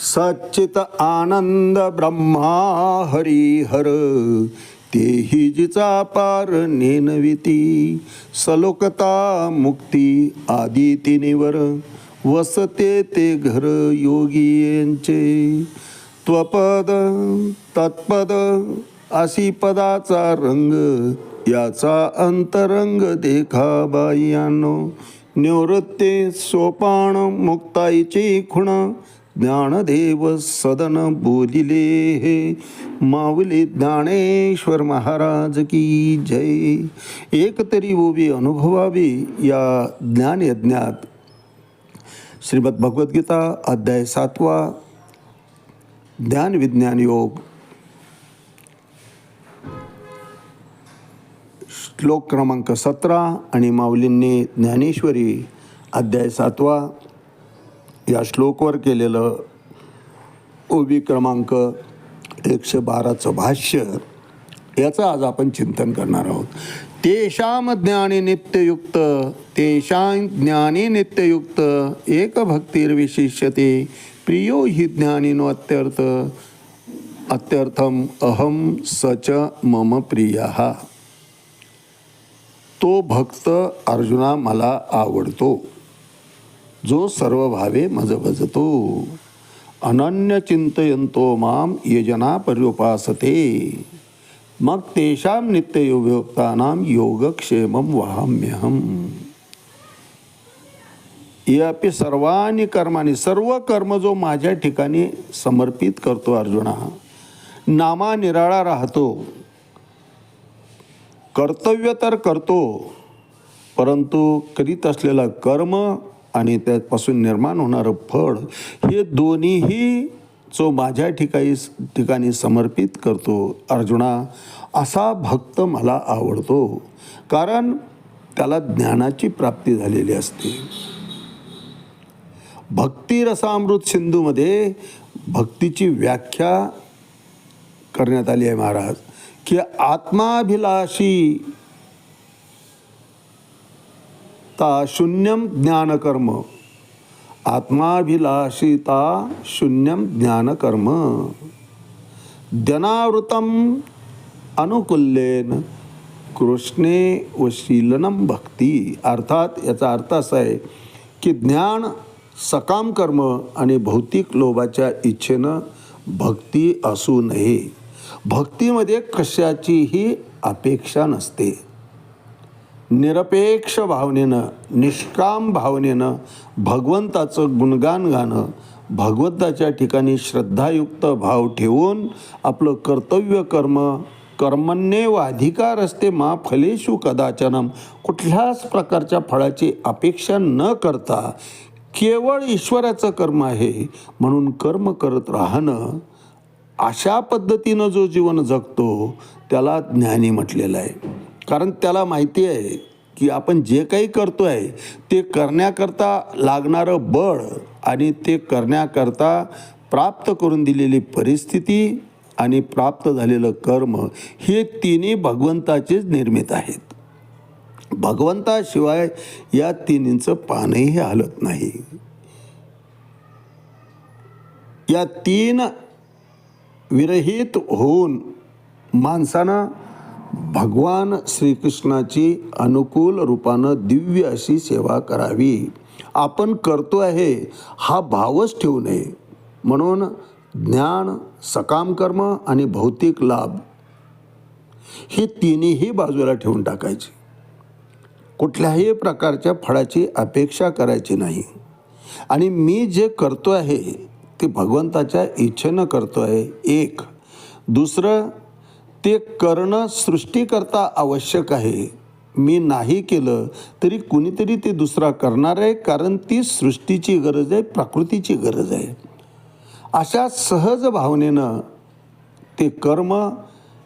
सच्चित आनंद ब्रह्मा हरिहर तेही जिचा पार नेनविती सलोकता मुक्ती आदी तिनेवर वसते ते घर योगियांचे. त्वपद तत्पद अशी पदाचा रंग याचा अंतरंग देखा बाह्यानो. निवृत्ते सोपान मुक्ताईची खुण ज्ञानदेव सदन बोलिले हे. माऊली ज्ञानेश्वर महाराज की जय. एक तरी ओवी अनुभवावी या ज्ञानयज्ञात श्रीमद भगवद्गीता अध्याय सातवा. ज्ञान विज्ञान योग. श्लोक क्रमांक सतरा आणि माऊलींनी ज्ञानेश्वरी अध्याय सातवा. या श्लोकवर केलेलं ओबी क्रमांक एकशे बाराचं भाष्य याचं आज आपण चिंतन करणार आहोत. तेषाम ज्ञानी नित्ययुक्त तेषां ज्ञानी नित्ययुक्त एक भक्तिर्विशिष्यते प्रियो हि ज्ञानीनो अत्यर्थ अत्यर्थम अहम सच मम प्रिय। तो भक्त अर्जुना मला आवडतो। जो सर्व भावे मज भजतो अनन्य चिंतयंतो माम यजना पर्युपासते. मग तेषां नित्ययोगयोक्तानां योगक्षेमं वहाम्यहम. यापी सर्वानी कर्माने सर्व कर्म जो माझ्या ठिकाणी समर्पित करतो अर्जुना नामा निराळा राहतो. कर्तव्य तर करतो परंतु करीत असलेलं कर्म आणि त्यापासून निर्माण होणारं फळ हे दोन्हीही जो माझ्या ठिकाणी ठिकाणी समर्पित करतो अर्जुना असा भक्त मला आवडतो. कारण त्याला ज्ञानाची प्राप्ती झालेली असते. भक्तिरसामृत सिंधूमध्ये भक्तीची व्याख्या करण्यात आली आहे महाराज की आत्माभिलाषी ता शून्यम ज्ञानकर्म. आत्माभिलाषिता शून्यम ज्ञानकर्म. जनावृतम अनुकूल्येन कृष्णे वशीलनम भक्ती. अर्थात याचा अर्थ असा आहे की ज्ञान सकाम कर्म आणि भौतिक लोभाच्या इच्छेनं भक्ती असू नये. भक्तीमध्ये कशाचीही अपेक्षा नसते. निरपेक्ष भावनेनं निष्काम भावनेनं भगवंताचं गुणगान गाणं भगवंताच्या ठिकाणी श्रद्धायुक्त भाव ठेवून आपलं कर्तव्य कर्म कर्मण्येव अधिकार असते मा फलेषु कदाचनम कुठल्याच प्रकारच्या फळाची अपेक्षा न करता केवळ ईश्वराचं कर्म आहे. म्हणून कर्म करत राहणं अशा पद्धतीनं जो जीवन जगतो त्याला ज्ञानी म्हटलेलं आहे. कारण त्याला माहिती आहे की आपण जे काही करतो आहे ते करण्याकरता लागणारं बळ आणि ते करण्याकरता प्राप्त करून दिलेली परिस्थिती आणि प्राप्त झालेलं कर्म हे तिन्ही भगवंताचेच निर्मित आहेत. भगवंताशिवाय या तिन्हींचं पानही हलत नाही. या तीन विरहित होऊन माणसानं भगवान श्रीकृष्णाची अनुकूल रूपानं दिव्य अशी सेवा करावी. आपण करतो आहे हा भावच ठेवू नये. म्हणून ज्ञान सकाम कर्म आणि भौतिक लाभ हे तिन्हीही बाजूला ठेवून टाकायचे. कुठल्याही प्रकारच्या फळाची अपेक्षा करायची नाही. आणि मी जे करतो आहे ते भगवंताच्या इच्छेनं करतो आहे एक. दुसरं ते करणं सृष्टीकरता आवश्यक आहे. मी नाही केलं तरी कुणीतरी ते दुसरा करणार आहे कारण ती सृष्टीची गरज आहे प्रकृतीची गरज आहे. अशा सहज भावनेनं ते कर्म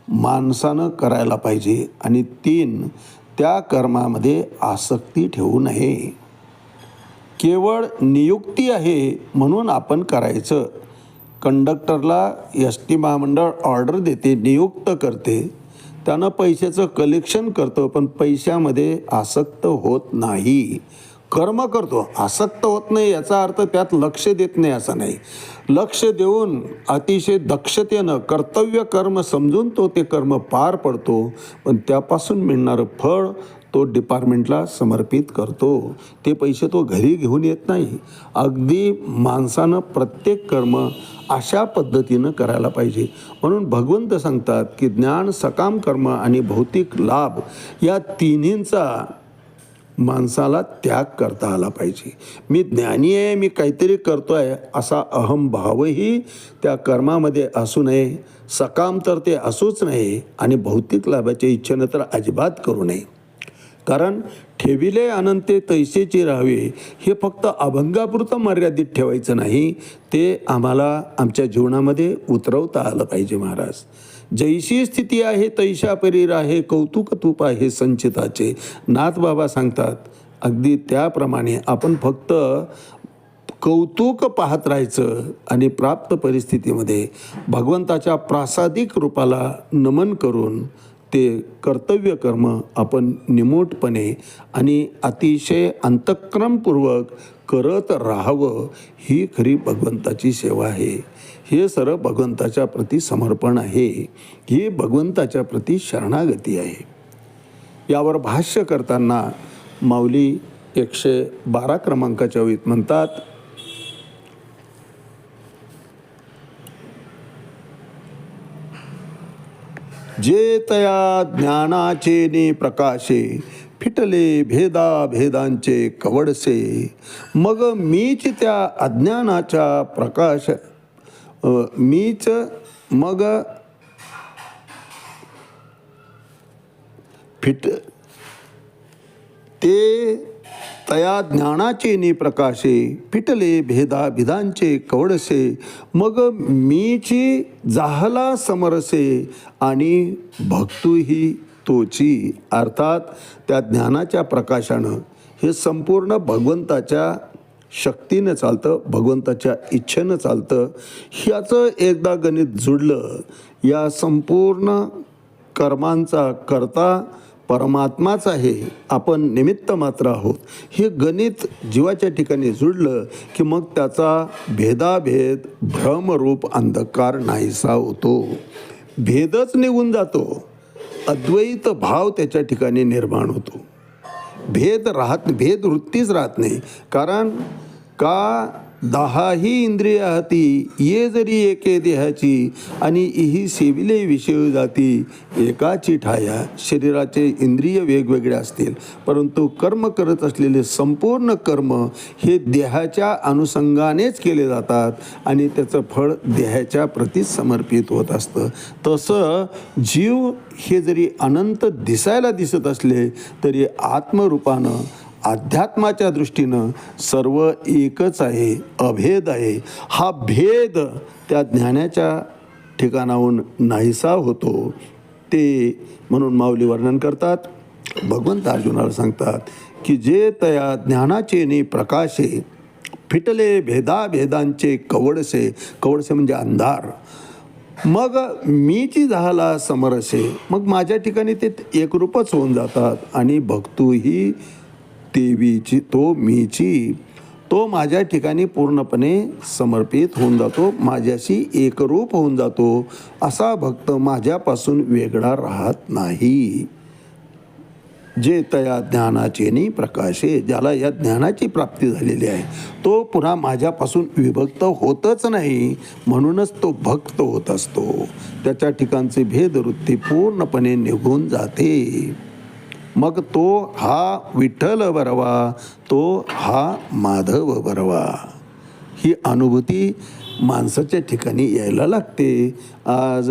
माणसानं करायला पाहिजे आणि तीन त्या कर्मामध्ये आसक्ती ठेवू नये. केवळ नियुक्ती आहे म्हणून आपण करायचं. कंडक्टरला एस टी महामंडळ ऑर्डर देते नियुक्त करते. त्यानं पैशाचं कलेक्शन करतं पण पैशामध्ये आसक्त होत नाही. कर्म करतो आसक्त होत नाही याचा अर्थ त्यात लक्ष देत नाही असं नाही. लक्ष देऊन अतिशय दक्षतेनं कर्तव्य कर्म समजून तो ते कर्म पार पडतो पण त्यापासून मिळणारं फळ तो डिपार्टमेंटला समर्पित करतो. ते पैसे तो घरी घेऊन येत नाही. अगदी माणसानं प्रत्येक कर्म अशा पद्धतीनं करायला पाहिजे. म्हणून भगवंत सांगतात की ज्ञान सकाम कर्म आणि भौतिक लाभ या तिन्हींचा माणसाला त्याग करता आला पाहिजे. मी ज्ञानी आहे मी काहीतरी करतो आहे असा अहमभावही त्या कर्मामध्ये असू नये. सकाम तर ते असूच नये आणि भौतिक लाभाच्या इच्छेनं तर अजिबात करू नये. कारण ठेविले अनंते तैसेची राहावे हे फक्त अभंगापुरतं मर्यादित ठेवायचं नाही ते आम्हाला आमच्या जीवनामध्ये उतरवता आलं पाहिजे महाराज. जैशी स्थिती आहे तैशा परीर आहे कौतुक तूप आहे संचिताचे. नाथ बाबा सांगतात अगदी त्याप्रमाणे आपण फक्त कौतुक पाहत राहायचं आणि प्राप्त परिस्थितीमध्ये भगवंताच्या प्रासादिक रूपाला नमन करून ते कर्तव्य कर्म आपण निमूटपणे आणि अतिशय अंतक्रमपूर्वक करत राहावं ही खरी भगवंताची सेवा आहे. हे सर्व भगवंताच्या प्रती समर्पण आहे. ही भगवंताच्या प्रती शरणागती आहे. यावर भाष्य करताना माऊली एकशे बारा क्रमांकाच्या वेळीत म्हणतात जे तया ज्ञानाचे ने प्रकाशे फिटले भेदा भेदांचे कवडसे. मग मीच त्या अज्ञानाच्या प्रकाश मीच मग फिट ते तया ज्ञानाचे नि प्रकाशे फिटले भेदा भिदांचे कवडसे मग मीची जाहला समरसे आणि भक्तूही तोची. अर्थात त्या ज्ञानाच्या प्रकाशानं हे संपूर्ण भगवंताच्या शक्तीनं चालतं भगवंताच्या इच्छेनं चालतं. ह्याचं एकदा गणित जुडलं या संपूर्ण कर्मांचा करता परमात्माच आहे आपण निमित्त मात्र आहोत. हे गणित जीवाच्या ठिकाणी जुडलं की मग त्याचा भेदाभेद भ्रमरूप अंधकार नाहीसा होतो. भेदच निघून जातो. अद्वैत भाव त्याच्या ठिकाणी निर्माण होतो. भेद राहत भेद वृत्तीच राहत नाही. कारण का दहाही इंद्रिय हाती ये जरी एके देहाची आणि इही सेविले विषय जाती. एकाची ठाया शरीराचे इंद्रिय वेगवेगळे असतील. परंतु कर्म करत असलेले संपूर्ण कर्म हे देहाच्या अनुषंगानेच केले जातात आणि त्याचं फळ देहाच्या प्रती समर्पित होत असतं. तसं जीव हे जरी अनंत दिसायला दिसत असले तरी आत्मरूपानं अध्यात्माच्या दृष्टीनं सर्व एकच आहे अभेद आहे. हा भेद त्या ज्ञानाच्या ठिकाणाहून नाहीसा होतो. ते म्हणून माऊली वर्णन करतात. भगवंत अर्जुनाला सांगतात की जे तया ज्ञानाचे नि प्रकाशे फिटले भेदाभेदांचे कवडसे कवडसे म्हणजे अंधार. मग मी जी झाला समरसे मग माझ्या ठिकाणी ते एकरूपच होऊन जातात आणि भक्तूही देवीची तो मीची तो माझ्या ठिकाणी पूर्णपणे समर्पित होऊन जातो माझ्याशी एकरूप होऊन जातो असा भक्त माझ्यापासून वेगळा राहत नाही. जे तया ज्ञानाचे नि प्रकाशे ज्याला या ज्ञानाची प्राप्ती झालेली आहे तो पुन्हा माझ्यापासून विभक्त होतच नाही म्हणूनच तो भक्त होत असतो. त्याच्या ठिकाणची भेदवृत्ती पूर्णपणे निघून जाते. मग तो हा विठ्ठल बरवा तो हा माधव बरवा ही अनुभूती माणसाच्या ठिकाणी यायला लागते. आज